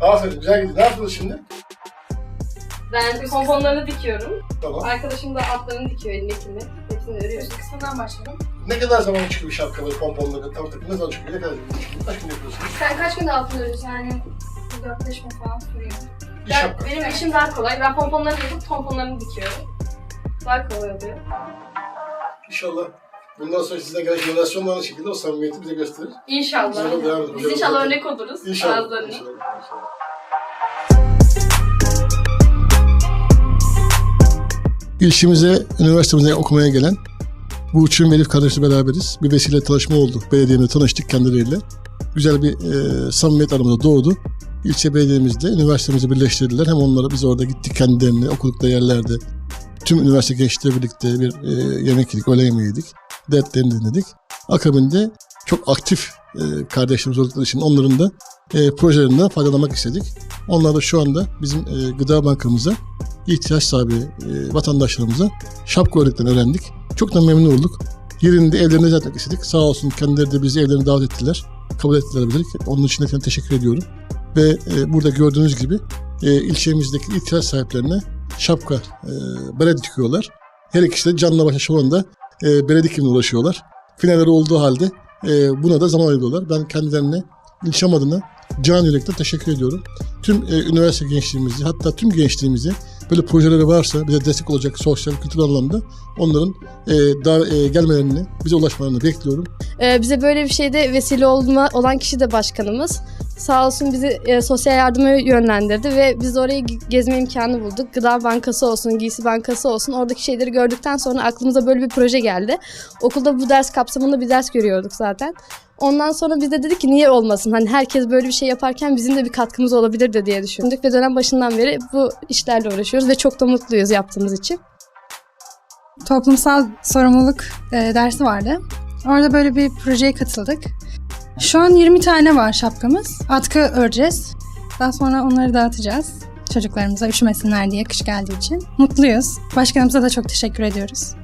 Aferin güzel gidiyor. Ne yapıyoruz şimdi? Ben pomponlarını dikiyorum. Tamam. Arkadaşım da altlarını dikiyor elindekini. Hepsini örüyoruz. Kısmından başladım. Ne kadar zaman çıkıyor bir şapka böyle pomponları tam takım ne zaman çıkıyor? Ne kadar çıkıyor? Kaç gün yapıyorsun? Sen kaç gün altını örüyorsun? Yani 4-5 gün falan sürüyor. Bir Ben, şapka. benim işim daha kolay. Ben pomponlarını yapıp pomponlarını dikiyorum. Daha kolay oluyor. İnşallah bundan sonra sizden gelen jenerasyon da aynı şekilde o samimiyeti bize gösterir. İnşallah. Sonra devam edelim. Biz inşallah örnek oluruz İnşallah. bazılarına. inşallah, inşallah. İlçemize, üniversitemize okumaya gelen bu üçü Elif kardeşle beraberiz. Bir vesile tanışma oldu. Belediyemle tanıştık kendileriyle. Güzel bir e, samimiyet aramızda doğdu. İlçe belediyemizde üniversitemizi birleştirdiler. Hem onlara biz orada gittik kendilerini okudukları yerlerde. Tüm üniversite gençleri birlikte bir e, yemek yedik, öğle yemeği yedik. Dertlerini dinledik. Akabinde çok aktif e, kardeşlerimiz oldukları için onların da e, projelerinden faydalanmak istedik. Onlar da şu anda bizim e, gıda bankamıza ihtiyaç sahibi e, vatandaşlarımıza şapka öğretmen öğrendik. Çok da memnun olduk. Yerinde evlerine zaten istedik. Sağ olsun kendileri de bizi evlerine davet ettiler. Kabul ettiler bilerek. Onun için de teşekkür ediyorum. Ve e, burada gördüğünüz gibi e, ilçemizdeki ihtiyaç sahiplerine şapka, e, bere dikiyorlar. Her ikisi de canla başla şu anda e, bere dikimine uğraşıyorlar. Finalleri olduğu halde e, buna da zaman ayırıyorlar. Ben kendilerine ilçem adına can yürekten teşekkür ediyorum. Tüm e, üniversite gençliğimizi hatta tüm gençliğimizi böyle projeleri varsa bize destek olacak sosyal kültürel anlamda onların e, daha, e, gelmelerini, bize ulaşmalarını bekliyorum. Ee, bize böyle bir şeyde vesile olma, olan kişi de başkanımız. Sağ olsun bizi e, sosyal yardıma yönlendirdi ve biz oraya ge- gezme imkanı bulduk. Gıda bankası olsun, giysi bankası olsun. Oradaki şeyleri gördükten sonra aklımıza böyle bir proje geldi. Okulda bu ders kapsamında bir ders görüyorduk zaten. Ondan sonra biz de dedik ki niye olmasın? Hani herkes böyle bir şey yaparken bizim de bir katkımız olabilir de diye düşündük ve dönem başından beri bu işlerle uğraşıyoruz ve çok da mutluyuz yaptığımız için. Toplumsal sorumluluk e, dersi vardı. Orada böyle bir projeye katıldık. Şu an 20 tane var şapkamız. Atkı öreceğiz. Daha sonra onları dağıtacağız. Çocuklarımıza üşümesinler diye kış geldiği için. Mutluyuz. Başkanımıza da çok teşekkür ediyoruz.